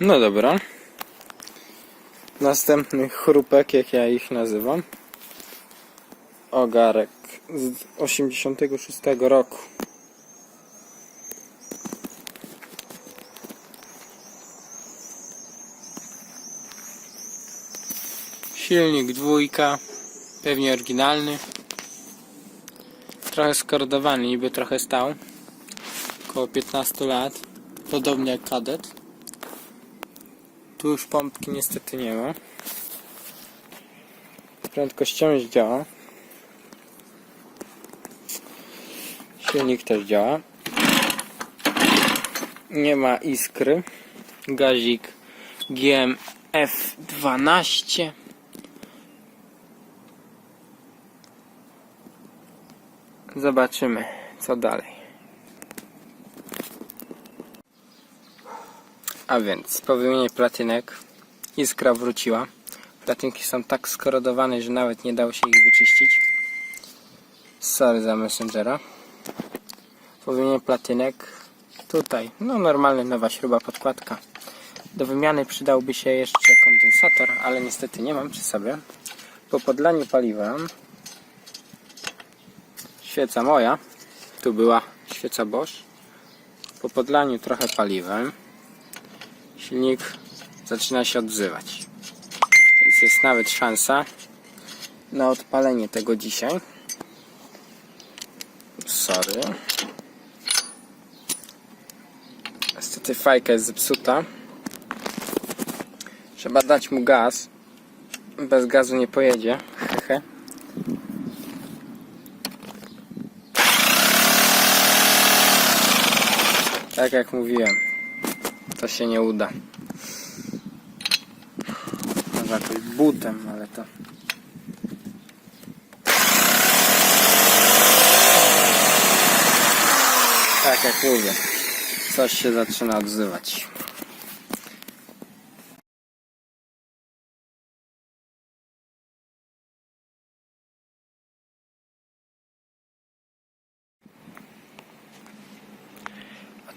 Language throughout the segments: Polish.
No dobra. Następny chrupek, jak ja ich nazywam. Ogarek z 86 roku. Silnik dwójka, pewnie oryginalny. Trochę skorodowany, niby trochę stał. Około 15 lat. Podobnie jak kadet. Tu już pompki niestety nie ma. Prędkością działa. Silnik też działa. Nie ma iskry. Gazik GMF12. Zobaczymy co dalej. A więc po wymianie platynek iskra wróciła. Platynki są tak skorodowane, że nawet nie dało się ich wyczyścić. Sorry za Messengera. Po wymianie platynek tutaj, no normalna nowa śruba podkładka. Do wymiany przydałby się jeszcze kondensator, ale niestety nie mam przy sobie. Po podlaniu paliwa świeca moja, tu była świeca Bosch. Po podlaniu trochę paliwem silnik zaczyna się odzywać. Więc jest nawet szansa na odpalenie tego dzisiaj. Sorry. Niestety fajka jest zepsuta. Trzeba dać mu gaz. Bez gazu nie pojedzie. Tak jak mówiłem, to się nie uda. Może jakoś butem, ale to. Tak jak mówię, coś się zaczyna odzywać.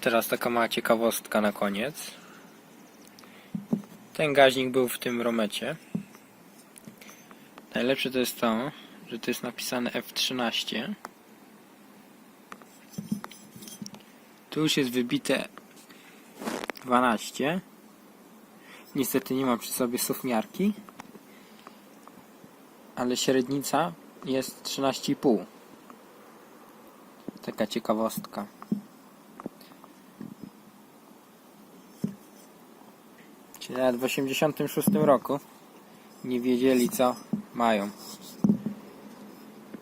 Teraz taka mała ciekawostka na koniec. Ten gaźnik był w tym romecie. Najlepsze to jest to, że to jest napisane F13. Tu już jest wybite 12. Niestety nie mam przy sobie sufmiarki. Ale średnica jest 13,5. Taka ciekawostka. Czyli nawet w 86 roku nie wiedzieli co mają.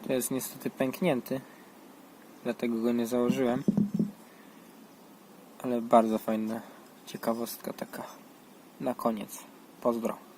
To jest niestety pęknięty, dlatego go nie założyłem. Ale bardzo fajna ciekawostka taka na koniec. Pozdro.